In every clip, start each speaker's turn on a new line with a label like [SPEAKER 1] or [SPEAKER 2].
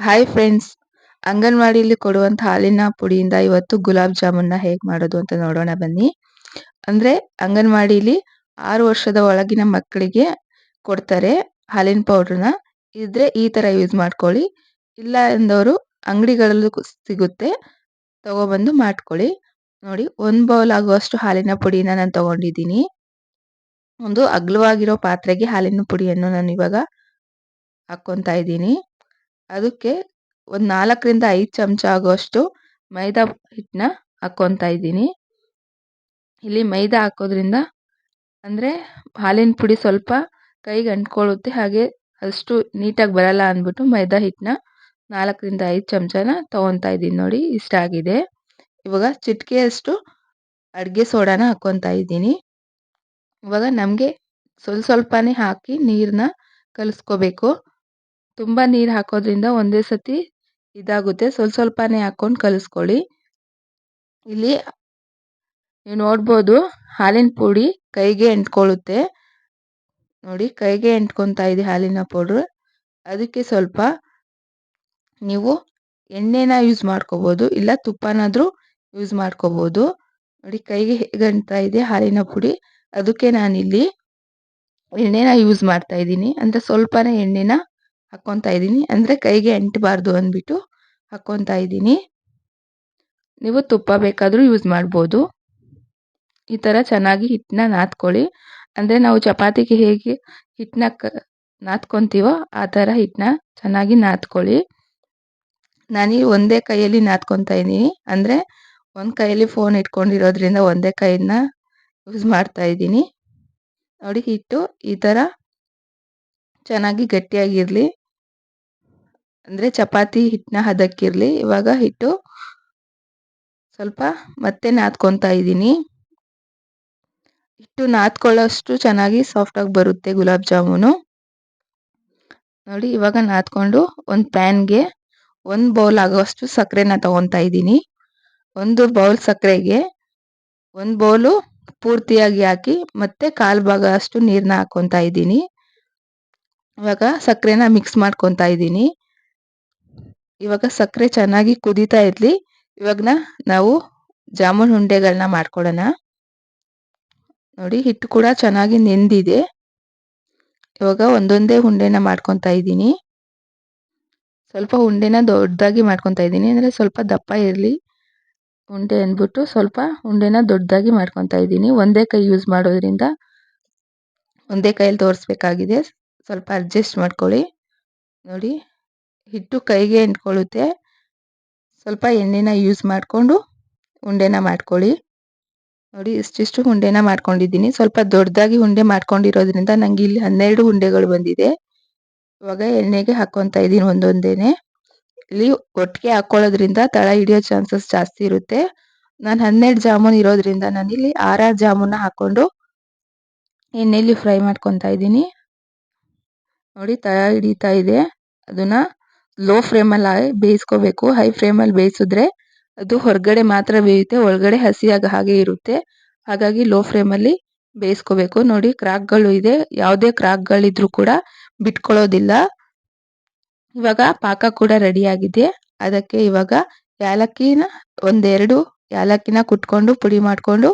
[SPEAKER 1] Hi friends ಅಂಗನವಾಡಿಯಲ್ಲಿ ಕೊಡುವಂಥ ಹಾಲಿನ ಪುಡಿಯಿಂದ ಇವತ್ತು ಗುಲಾಬ್ ಜಾಮೂನ್ನ ಹೇಗೆ ಮಾಡೋದು ಅಂತ ನೋಡೋಣ ಬನ್ನಿ. ಅಂದರೆ ಅಂಗನವಾಡಿಲಿ ಆರು ವರ್ಷದ ಒಳಗಿನ ಮಕ್ಕಳಿಗೆ ಕೊಡ್ತಾರೆ ಹಾಲಿನ ಪೌಡ್ರನ್ನ ಇದ್ರೆ ಈ ಥರ ಯೂಸ್ ಮಾಡ್ಕೊಳ್ಳಿ. ಇಲ್ಲ ಎಂದವರು ಅಂಗಡಿಗಳಲ್ಲೂ ಸಿಗುತ್ತೆ. ತಗೊಬಂದು ಮಾಡ್ಕೊಳ್ಳಿ. ನೋಡಿ ಒಂದು ಬೌಲ್ ಆಗುವಷ್ಟು ಹಾಲಿನ ಪುಡಿನ ನಾನು ತಗೊಂಡಿದ್ದೀನಿ. ಒಂದು ಅಗ್ಲವಾಗಿರೋ ಪಾತ್ರೆಗೆ ಹಾಲಿನ ಪುಡಿಯನ್ನು ನಾನು ಇವಾಗ ಹಾಕ್ಕೊತಾ ಇದ್ದೀನಿ. ಅದಕ್ಕೆ ಒಂದು ನಾಲ್ಕರಿಂದ ಐದು ಚಮಚ ಆಗುವಷ್ಟು ಮೈದಾ ಹಿಟ್ಟನ್ನ ಹಾಕ್ಕೊತಾ ಇದ್ದೀನಿ. ಇಲ್ಲಿ ಮೈದಾ ಹಾಕೋದ್ರಿಂದ ಅಂದರೆ ಹಾಲಿನ ಪುಡಿ ಸ್ವಲ್ಪ ಕೈಗೆ ಅಂಟ್ಕೊಳ್ಳುತ್ತೆ ಹಾಗೆ ಅಷ್ಟು ನೀಟಾಗಿ ಬರಲ್ಲ ಅಂದ್ಬಿಟ್ಟು ಮೈದಾ ಹಿಟ್ಟನ್ನ ನಾಲ್ಕರಿಂದ ಐದು ಚಮಚನ ತೊಗೊತಾ ಇದ್ದೀನಿ ನೋಡಿ, ಇಷ್ಟ ಆಗಿದೆ. ಇವಾಗ ಚಿಟಿಕೆಯಷ್ಟು ಅಡುಗೆ ಸೋಡಾನ ಹಾಕ್ಕೊತಾ ಇದ್ದೀನಿ. ಇವಾಗ ನಮಗೆ ಸ್ವಲ್ಪ ಸ್ವಲ್ಪನೇ ಹಾಕಿ ನೀರನ್ನ ಕಲಿಸ್ಕೋಬೇಕು. ತುಂಬ ನೀರು ಹಾಕೋದ್ರಿಂದ ಒಂದೇ ಸತಿ ಇದಾಗುತ್ತೆ. ಸ್ವಲ್ಪ ಸ್ವಲ್ಪನೇ ಹಾಕ್ಕೊಂಡು ಕಲಿಸ್ಕೊಳ್ಳಿ. ಇಲ್ಲಿ ನೀವು ನೋಡ್ಬೋದು ಹಾಲಿನ ಪುಡಿ ಕೈಗೆ ಎಂಟ್ಕೊಳ್ಳುತ್ತೆ. ನೋಡಿ ಕೈಗೆ ಎಂಟ್ಕೊತಾ ಇದೆ ಹಾಲಿನ ಪೌಡ್ರು. ಅದಕ್ಕೆ ಸ್ವಲ್ಪ ನೀವು ಎಣ್ಣೆನ ಯೂಸ್ ಮಾಡ್ಕೋಬೋದು, ಇಲ್ಲ ತುಪ್ಪನಾದರೂ ಯೂಸ್ ಮಾಡ್ಕೋಬೋದು. ನೋಡಿ ಕೈಗೆ ಹೇಗೆ ಅಂಟ್ತಾ ಇದೆ ಹಾಲಿನ ಪುಡಿ. ಅದಕ್ಕೆ ನಾನಿಲ್ಲಿ ಎಣ್ಣೆನ ಯೂಸ್ ಮಾಡ್ತಾ ಇದ್ದೀನಿ. ಅಂದರೆ ಸ್ವಲ್ಪನೇ ಎಣ್ಣೆನ ಹಾಕ್ಕೊತಾ ಇದ್ದೀನಿ. ಅಂದರೆ ಕೈಗೆ ಅಂಟಬಾರ್ದು ಅಂದ್ಬಿಟ್ಟು ಹಾಕ್ಕೊತಾ ಇದ್ದೀನಿ. ನೀವು ತುಪ್ಪ ಬೇಕಾದರೂ ಯೂಸ್ ಮಾಡ್ಬೋದು. ಈ ಥರ ಚೆನ್ನಾಗಿ ಹಿಟ್ಟನ್ನ ನಾದ್ಕೊಳ್ಳಿ. ಅಂದರೆ ನಾವು ಚಪಾತಿಗೆ ಹೇಗೆ ಹಿಟ್ಟನ್ನ ಕ, ನಾದ್ಕೊತೀವೋ ಆ ಥರ ಹಿಟ್ಟನ್ನ ಚೆನ್ನಾಗಿ ನಾದ್ಕೊಳ್ಳಿ. ನಾನು ಒಂದೇ ಕೈಯಲ್ಲಿ ನಾದ್ಕೊತಾ ಇದ್ದೀನಿ. ಅಂದರೆ ಒಂದು ಕೈಯಲ್ಲಿ ಫೋನ್ ಇಟ್ಕೊಂಡಿರೋದ್ರಿಂದ ಒಂದೇ ಕೈಯನ್ನ ಯೂಸ್ ಮಾಡ್ತಾ ಇದ್ದೀನಿ. ನೋಡಿ ಹಿಟ್ಟು ಈ ಥರ ಚೆನ್ನಾಗಿ ಗಟ್ಟಿಯಾಗಿರಲಿ. ಅಂದರೆ ಚಪಾತಿ ಹಿಟ್ಟನ್ನ ಹದಕ್ಕಿರಲಿ, ಇವಾಗ ಹಿಟ್ಟು ಸ್ವಲ್ಪ ಮತ್ತೆ ನಾದ್ಕೊತಾ ಇದ್ದೀನಿ. ಹಿಟ್ಟು ನಾದ್ಕೊಳ್ಳೋಷ್ಟು ಚೆನ್ನಾಗಿ ಸಾಫ್ಟಾಗಿ ಬರುತ್ತೆ ಗುಲಾಬ್ ಜಾಮೂನು. ನೋಡಿ, ಇವಾಗ ನಾದ್ಕೊಂಡು ಒಂದು ಪ್ಯಾನ್ಗೆ ಒಂದು ಬೌಲ್ ಆಗೋಷ್ಟು ಸಕ್ಕರೆನ ತೊಗೊತಾ ಇದ್ದೀನಿ. ಒಂದು ಬೌಲ್ ಸಕ್ಕರೆಗೆ ಒಂದು ಬೌಲು ಪೂರ್ತಿಯಾಗಿ ಹಾಕಿ ಮತ್ತೆ ಕಾಲು ಭಾಗ ಅಷ್ಟು ನೀರನ್ನ ಹಾಕ್ಕೊತಾ ಇದ್ದೀನಿ. ಇವಾಗ ಸಕ್ಕರೆನ ಮಿಕ್ಸ್ ಮಾಡ್ಕೊತಾ ಇದ್ದೀನಿ. ಇವಾಗ ಸಕ್ಕರೆ ಚೆನ್ನಾಗಿ ಕುದೀತಾ ಇರಲಿ. ಇವಾಗ ನಾವು ಜಾಮೂನ್ ಉಂಡೆಗಳನ್ನ ಮಾಡ್ಕೊಳ್ಳೋಣ ನೋಡಿ, ಹಿಟ್ಟು ಕೂಡ ಚೆನ್ನಾಗಿ ನೆಂದಿದೆ. ಇವಾಗ ಒಂದೊಂದೇ ಉಂಡೆನ ಮಾಡ್ಕೊತಾ ಇದ್ದೀನಿ. ಸ್ವಲ್ಪ ಉಂಡೆನ ದೊಡ್ಡದಾಗಿ ಮಾಡ್ಕೊತಾ ಇದ್ದೀನಿ. ಅಂದರೆ ಸ್ವಲ್ಪ ದಪ್ಪ ಇರಲಿ. ಉಂಡೆ ಅಂದ್ಬಿಟ್ಟು ಸ್ವಲ್ಪ ಉಂಡೆನ ದೊಡ್ಡದಾಗಿ ಮಾಡ್ಕೊತಾ ಇದ್ದೀನಿ. ಒಂದೇ ಕೈ ಯೂಸ್ ಮಾಡೋದ್ರಿಂದ ಒಂದೇ ಕೈಯಲ್ಲಿ ತೋರಿಸ್ಬೇಕಾಗಿದೆ. ಸ್ವಲ್ಪ ಅಡ್ಜಸ್ಟ್ ಮಾಡ್ಕೊಳ್ಳಿ. ನೋಡಿ ಹಿಟ್ಟು ಕೈಗೆ ಅಂಟ್ಕೊಳ್ಳುತ್ತೆ ಸ್ವಲ್ಪ ಎಣ್ಣೆನ ಯೂಸ್ ಮಾಡಿಕೊಂಡು ಉಂಡೆನ ಮಾಡ್ಕೊಳ್ಳಿ. ನೋಡಿ, ಇಷ್ಟಿಷ್ಟು ಉಂಡೆನ ಮಾಡ್ಕೊಂಡಿದ್ದೀನಿ. ಸ್ವಲ್ಪ ದೊಡ್ಡದಾಗಿ ಉಂಡೆ ಮಾಡ್ಕೊಂಡಿರೋದ್ರಿಂದ ನನಗೆ ಇಲ್ಲಿ ಹನ್ನೆರಡು ಉಂಡೆಗಳು ಬಂದಿದೆ. ಇವಾಗ ಎಣ್ಣೆಗೆ ಹಾಕ್ಕೊತಾ ಇದ್ದೀನಿ ಒಂದೊಂದೇನೆ. ಇಲ್ಲಿ ಒಟ್ಟಿಗೆ ಹಾಕ್ಕೊಳ್ಳೋದ್ರಿಂದ ತಳ ಹಿಡಿಯೋ ಚಾನ್ಸಸ್ ಜಾಸ್ತಿ ಇರುತ್ತೆ. ನಾನು ಹನ್ನೆರಡು ಜಾಮೂನ್ ಇರೋದ್ರಿಂದ ನಾನಿಲ್ಲಿ ಆರಾರು ಜಾಮೂನ ಹಾಕ್ಕೊಂಡು ಎಣ್ಣೆಯಲ್ಲಿ ಫ್ರೈ ಮಾಡ್ಕೊತಾ ಇದ್ದೀನಿ. ನೋಡಿ, ತಳ ಹಿಡಿತಾ ಇದೆ. ಅದನ್ನ ಲೋ ಫ್ಲೇಮಲ್ಲಿ ಬೇಯಿಸ್ಕೋಬೇಕು. ಹೈ ಫ್ಲೇಮಲ್ಲಿ ಬೇಯಿಸಿದ್ರೆ ಅದು ಹೊರಗಡೆ ಮಾತ್ರ ಬೇಯುತ್ತೆ. ಒಳಗಡೆ ಹಸಿಯಾಗಿ ಹಾಗೆ ಇರುತ್ತೆ. ಹಾಗಾಗಿ ಲೋ ಫ್ಲೇಮಲ್ಲಿ ಬೇಯಿಸ್ಕೋಬೇಕು. ನೋಡಿ, ಕ್ರಾಕ್ಗಳು ಇದೆ. ಯಾವುದೇ ಕ್ರಾಕ್ಗಳಿದ್ರೂ ಕೂಡ ಬಿಟ್ಕೊಳ್ಳೋದಿಲ್ಲ. ಇವಾಗ ಪಾಕ ಕೂಡ ರೆಡಿಯಾಗಿದೆ ಅದಕ್ಕೆ ಇವಾಗ ಯಾಲಕ್ಕಿನ ಒಂದೆರಡು ಯಾಲಕ್ಕಿನ ಕುಟ್ಕೊಂಡು ಪುಡಿ ಮಾಡಿಕೊಂಡು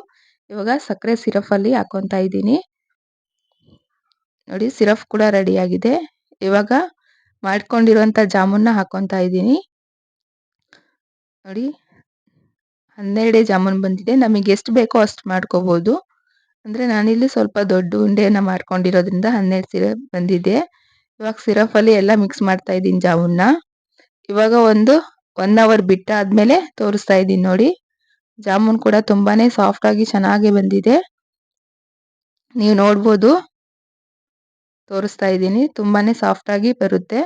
[SPEAKER 1] ಇವಾಗ ಸಕ್ಕರೆ ಸಿರಫಲ್ಲಿ ಹಾಕ್ಕೊತಾ ಇದ್ದೀನಿ. ನೋಡಿ ಸಿರಫ್ ಕೂಡ ರೆಡಿಯಾಗಿದೆ ಇವಾಗ ಮಾಡ್ಕೊಂಡಿರುವಂಥ ಜಾಮೂನ್ನ ಹಾಕೊಂತ ಇದ್ದೀನಿ. ನೋಡಿ, ಹನ್ನೆರಡೇ ಜಾಮೂನ್ ಬಂದಿದೆ. ನಮಗೆ ಎಷ್ಟು ಬೇಕೋ ಅಷ್ಟು ಮಾಡ್ಕೋಬಹುದು ಅಂದ್ರೆ ನಾನಿಲ್ಲಿ ಸ್ವಲ್ಪ ದೊಡ್ಡ ಉಂಡೆನ ಮಾಡ್ಕೊಂಡಿರೋದ್ರಿಂದ ಹನ್ನೆರಡು ಸಿರಪ್ ಬಂದಿದೆ. ಇವಾಗ ಸಿರಫಲ್ಲಿ ಎಲ್ಲ ಮಿಕ್ಸ್ ಮಾಡ್ತಾ ಇದ್ದೀನಿ ಜಾಮೂನ್ನ ಇವಾಗ ಒಂದು ಒನ್ ಅವರ್ ಬಿಟ್ಟಾದ್ಮೇಲೆ ತೋರಿಸ್ತಾ ಇದ್ದೀನಿ ನೋಡಿ. ಜಾಮೂನ್ ಕೂಡ ತುಂಬಾನೇ ಸಾಫ್ಟ್ ಆಗಿ ಚೆನ್ನಾಗಿ ಬಂದಿದೆ. ನೀವು ನೋಡ್ಬೋದು. ತೋರಿಸ್ತಾ ಇದ್ದೀನಿ. ತುಂಬಾನೇ ಸಾಫ್ಟ್ ಆಗಿ ಬರುತ್ತೆ.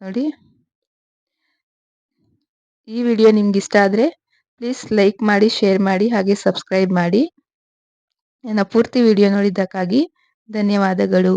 [SPEAKER 1] ನೋಡಿ. ಈ ವಿಡಿಯೋ ನಿಮ್ಗೆ ಇಷ್ಟ ಆದರೆ ಪ್ಲೀಸ್ ಲೈಕ್ ಮಾಡಿ ಶೇರ್ ಮಾಡಿ, ಹಾಗೆ ಸಬ್ಸ್ಕ್ರೈಬ್ ಮಾಡಿ. ನನ್ನ ಪೂರ್ತಿ ವಿಡಿಯೋ ನೋಡಿದ್ದಕ್ಕಾಗಿ ಧನ್ಯವಾದಗಳು.